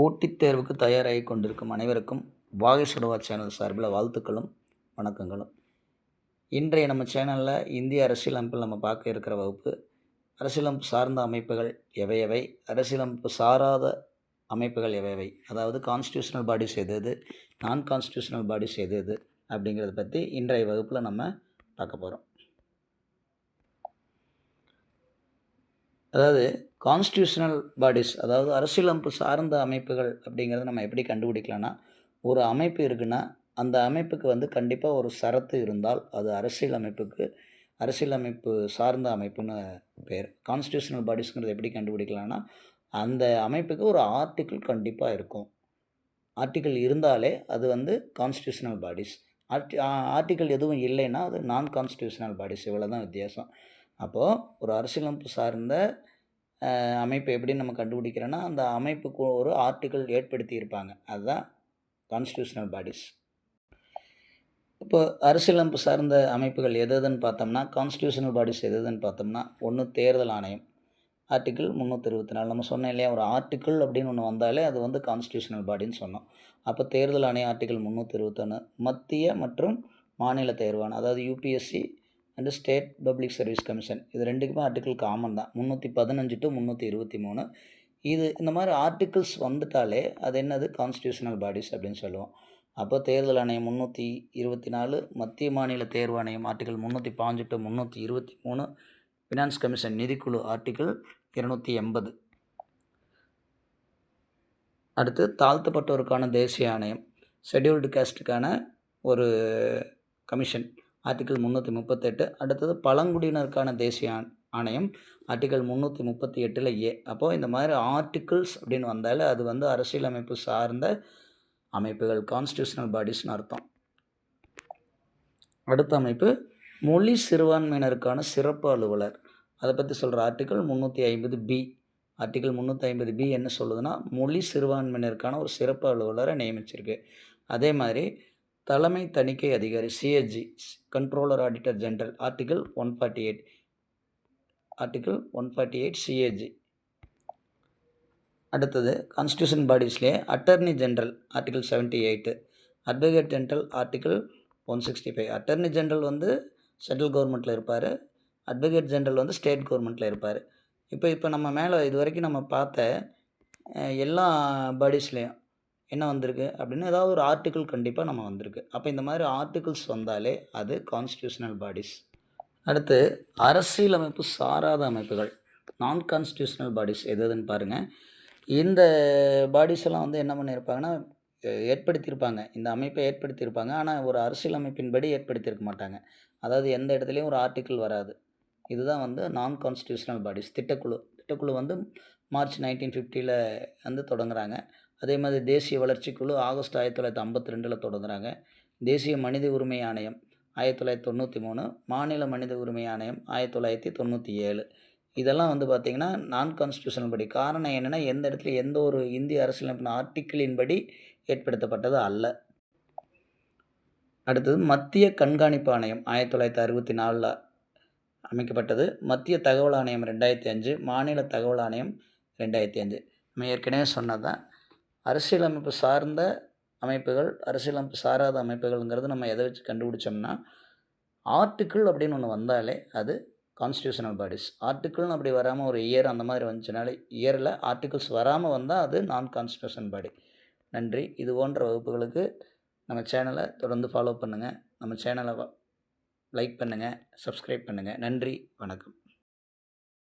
போட்டித் தேர்வுக்கு தயாராகி கொண்டிருக்கும் அனைவருக்கும் வாகேஸ்வரவா சேனல் சார்பில் வாழ்த்துக்களும் வணக்கங்களும். இன்றைய நம்ம சேனலில் இந்திய அரசியலமைப்பில் நம்ம பார்க்க இருக்கிற வகுப்பு அரசியலமைப்பு சார்ந்த அமைப்புகள் எவையவை அரசியலமைப்பு சாராத அமைப்புகள் எவையவை அதாவது கான்ஸ்டியூஷனல் பாடிஸ் எது எது நான் கான்ஸ்டியூஷனல் பாடிஸ் எது எது அப்படிங்கிறத பற்றி இன்றைய வகுப்பில் நம்ம பார்க்க போகிறோம் அதாவது கான்ஸ்டியூஷனல் பாடிஸ் அதாவது அரசியலமைப்பு சார்ந்த அமைப்புகள் அப்படிங்கிறத நம்ம எப்படி கண்டுபிடிக்கலாம்னா ஒரு அமைப்பு இருக்குன்னா அந்த அமைப்புக்கு வந்து கண்டிப்பாக ஒரு சரத்து இருந்தால் அது அரசியல் அமைப்புக்கு அரசியலமைப்பு சார்ந்த அமைப்புன்னு பேர். கான்ஸ்டியூஷனல் பாடிஸ்ங்கிறது எப்படி கண்டுபிடிக்கலாம்னா அந்த அமைப்புக்கு ஒரு ஆர்டிக்கிள் கண்டிப்பாக இருக்கும். ஆர்டிக்கிள் இருந்தாலே அது வந்து கான்ஸ்டியூஷனல் பாடிஸ் ஆர்டி ஆர்டிக்கிள் எதுவும் இல்லைன்னா அது நான் கான்ஸ்டியூஷனல் பாடிஸ் இவ்வளோ தான் வித்தியாசம். அப்போது ஒரு அரசியலமைப்பு சார்ந்த அமைப்பு எப்படி நம்ம கண்டுபிடிக்கிறோன்னா அந்த அமைப்புக்கு ஒரு ஆர்டிக்கல் ஏற்படுத்தி இருப்பாங்க அதுதான் கான்ஸ்டியூஷனல் பாடிஸ் இப்போ அரசியலமைப்பு சார்ந்த அமைப்புகள் எது எதுன்னு பார்த்தோம்னா கான்ஸ்டியூஷனல் பாடிஸ் எது எதுன்னு பார்த்தோம்னா ஒன்று தேர்தல் ஆணையம். ஆர்டிக்கிள் முந்நூற்றி இருபத்தி நாலு நம்ம சொன்னோம் இல்லையா ஒரு ஆர்டிக்கிள் அப்படின்னு ஒன்று வந்தாலே அது வந்து கான்ஸ்டியூஷனல் பாடின்னு சொன்னோம். அப்போ தேர்தல் ஆணையம் ஆர்டிக்கிள் முந்நூற்றி இருபத்தொன்று மத்திய மற்றும் மாநில தேர்வான அதாவது UPSC and state public service commission இது ரெண்டுக்குமே ஆர்டிக்கிள் காமன் தான். முந்நூற்றி பதினஞ்சு டு முந்நூற்றி இருபத்தி மூணு. இது இந்த மாதிரி ஆர்டிகிள்ஸ் வந்துட்டாலே அது என்னது? கான்ஸ்டியூஷனல் பாடிஸ் அப்படின்னு சொல்லுவோம். அப்போ தேர்தல் ஆணையம் முந்நூற்றி இருபத்தி நாலு மத்திய மாநில தேர்வு ஆணையம் ஆர்டிகல் முந்நூற்றி பாஞ்சு டு முந்நூற்றி இருபத்தி மூணு ஃபினான்ஸ் கமிஷன் நிதிக்குழு ஆர்டிக்கிள் இருநூற்றி எண்பது. அடுத்து தாழ்த்தப்பட்டோருக்கான தேசிய ஆணையம் ஷெட்யூல்டு காஸ்ட்டுக்கான ஒரு கமிஷன் ஆர்டிகல் முந்நூற்றி முப்பத்தெட்டு. அடுத்தது பழங்குடியினருக்கான தேசிய ஆணையம் ஆர்டிகல் முந்நூற்றி முப்பத்தி எட்டில் ஏ. அப்போது இந்த மாதிரி ஆர்டிகிள்ஸ் அப்படின்னு வந்தாலே அது வந்து அரசியலமைப்பு சார்ந்த அமைப்புகள் கான்ஸ்டியூஷனல் பாடிஸ்னு அர்த்தம். அடுத்த அமைப்பு மொழி சிறுபான்மையினருக்கான சிறப்பு அலுவலர். அதை பற்றி சொல்கிற ஆர்டிகல் முந்நூற்றி ஐம்பது பி. ஆர்டிகல் முந்நூற்றி ஐம்பது பி என்ன சொல்லுதுன்னா மொழி சிறுபான்மையினருக்கான ஒரு சிறப்பு அலுவலரை நியமிச்சிருக்கு. அதே மாதிரி தலைமை தணிக்கை அதிகாரி CSG controller auditor general article one forty eight article one forty eight CAG அடுத்தது constitution பாடிஸ்லேயே attorney general article seventy eight advocate general article one sixty five attorney general வந்து சென்ட்ரல் கவர்மெண்ட்டில் இருப்பார் அட்வொகேட் ஜென்ரல் வந்து ஸ்டேட் கவர்மெண்ட்டில் இருப்பார். இப்போ இப்போ நம்ம மேலே இது வரைக்கும் நம்ம பார்த்த எல்லா பாடிஸ்லேயும் என்ன வந்திருக்கு அப்படின்னு ஏதாவது ஒரு ஆர்டிக்கிள் கண்டிப்பாக நம்ம வந்திருக்கு. அப்போ இந்த மாதிரி ஆர்டிகிள்ஸ் வந்தாலே அது கான்ஸ்டியூஷனல் பாடிஸ் அடுத்து அரசியலமைப்பு சாராத அமைப்புகள் நான் கான்ஸ்டியூஷனல் பாடிஸ் எது எதுன்னு பாருங்கள் இந்த பாடிஸ் எல்லாம் வந்து என்ன பண்ணியிருப்பாங்கன்னா ஏற்படுத்தியிருப்பாங்க. இந்த அமைப்பை ஏற்படுத்தியிருப்பாங்க. ஆனால் ஒரு அரசியலமைப்பின்படி ஏற்படுத்தியிருக்க மாட்டாங்க. அதாவது எந்த இடத்துலையும் ஒரு ஆர்டிக்கிள் வராது. இதுதான் வந்து நான் கான்ஸ்டியூஷனல் பாடிஸ் திட்டக்குழு. திட்டக்குழு வந்து மார்ச் நைன்டீன் ஃபிஃப்டியில் வந்து தொடங்குறாங்க. அதே மாதிரி தேசிய வளர்ச்சி குழு ஆகஸ்ட் ஆயிரத்தி தொள்ளாயிரத்தி ஐம்பத்தி ரெண்டில் தொடங்குறாங்க. தேசிய மனித உரிமை ஆணையம் ஆயிரத்தி தொள்ளாயிரத்தி தொண்ணூற்றி மூணு மாநில மனித உரிமை ஆணையம் ஆயிரத்தி தொள்ளாயிரத்தி தொண்ணூற்றி ஏழு. இதெல்லாம் வந்து பார்த்திங்கன்னா நான் கான்ஸ்டியூஷனல் படி. காரணம் என்னென்னா எந்த இடத்துல எந்த ஒரு இந்திய அரசியலமைப்பின் ஆர்டிக்கிளின் படி ஏற்படுத்தப்பட்டது அல்ல. அடுத்தது மத்திய கண்காணிப்பு ஆணையம் ஆயிரத்தி தொள்ளாயிரத்தி அறுபத்தி நாலில் அமைக்கப்பட்டது. மத்திய தகவல் ஆணையம் ரெண்டாயிரத்தி அஞ்சு மாநில தகவல் ஆணையம் ரெண்டாயிரத்தி அஞ்சு. நம்ம ஏற்கனவே சொன்னது தான் அரசியலமைப்பு சார்ந்த அமைப்புகள் அரசியலமைப்பு சாராத அமைப்புகள்ங்கிறது நம்ம எதை வச்சு கண்டுபிடிச்சோம்னா ஆர்டிக்கிள் அப்படின்னு ஒன்று வந்தாலே அது கான்ஸ்டியூஷனல் பாடிஸ் ஆர்டிக்கிள்னு அப்படி வராமல் ஒரு இயர் அந்த மாதிரி வந்துச்சுனாலே இயரில் ஆர்டிகிள்ஸ் வராமல் வந்தால் அது நான் கான்ஸ்டியூஷன் பாடி நன்றி. இது போன்ற வகுப்புகளுக்கு நம்ம சேனலை தொடர்ந்து ஃபாலோ பண்ணுங்கள் நம்ம சேனலை லைக் பண்ணுங்கள் சப்ஸ்கிரைப் பண்ணுங்கள் நன்றி. வணக்கம்.